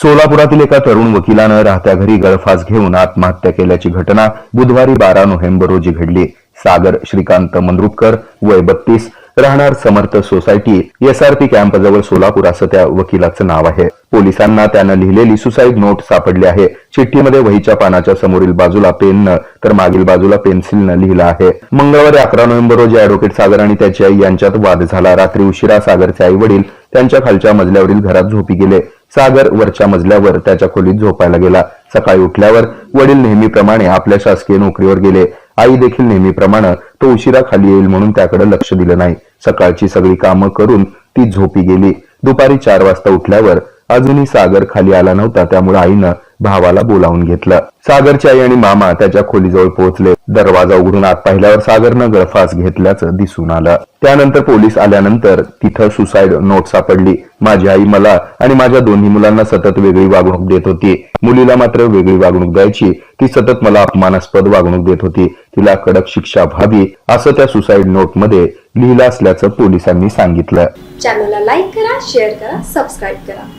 सोलापुरातील एका तरुण वकिलानं राहत्या घरी गळफास घेऊन आत्महत्या केल्याची घटना बुधवारी बारा नोव्हेंबर रोजी घडली. सागर श्रीकांत मंद्रुपकर वय बत्तीस राहणार समर्थ सोसायटी एसआरपी कॅम्पजवळ सोलापूर असं त्या वकिलाचं नाव आहे. पोलिसांना त्यानं लिहिलेली सुसाईड नोट सापडली आहे. चिठ्ठीमध्ये वहीच्या पानाच्या समोरील बाजूला पेननं तर मागील बाजूला पेन्सिलनं लिहिलं आहे. मंगळवारी अकरा नोव्हेंबर रोजी अॅडव्होकेट सागर आणि त्याची आई यांच्यात वाद झाला. रात्री उशिरा सागरचे आई वडील त्यांच्या खालच्या मजल्यावरील घरात झोपी गेले. सागर वरच्या मजल्यावर त्याच्या खोलीत झोपायला गेला. सकाळी उठल्यावर वडील नेहमीप्रमाणे आपल्या शासकीय नोकरीवर गेले. आई देखील नेहमीप्रमाणे तो उशिरा खाली येईल म्हणून त्याकडे लक्ष दिलं नाही. सकाळची सगळी कामं करून ती झोपी गेली. दुपारी चार वाजता उठल्यावर अजूनही सागर खाली आला नव्हता त्यामुळे आईनं भावाला बोलावून घेतलं. सागरची आई आणि मामा त्याच्या खोलीजवळ पोहोचले. दरवाजा उघडून आत पाहिल्यावर सागरनं गळफास घेतल्याचं दिसून आलं. त्यानंतर पोलीस आल्यानंतर तिथं सुसाईड नोट सापडली. माझी आई मला आणि माझ्या दोन्ही मुलांना सतत वेगळी वागणूक देत होती. मुलीला मात्र वेगळी वागणूक द्यायची. ती सतत मला अपमानास्पद वागणूक देत होती. तिला कडक शिक्षा व्हावी असं त्या सुसाईड नोटमध्ये लिहिलं असल्याचं पोलिसांनी सांगितलं. चॅनलला लाईक करा शेअर करा सबस्क्राईब करा.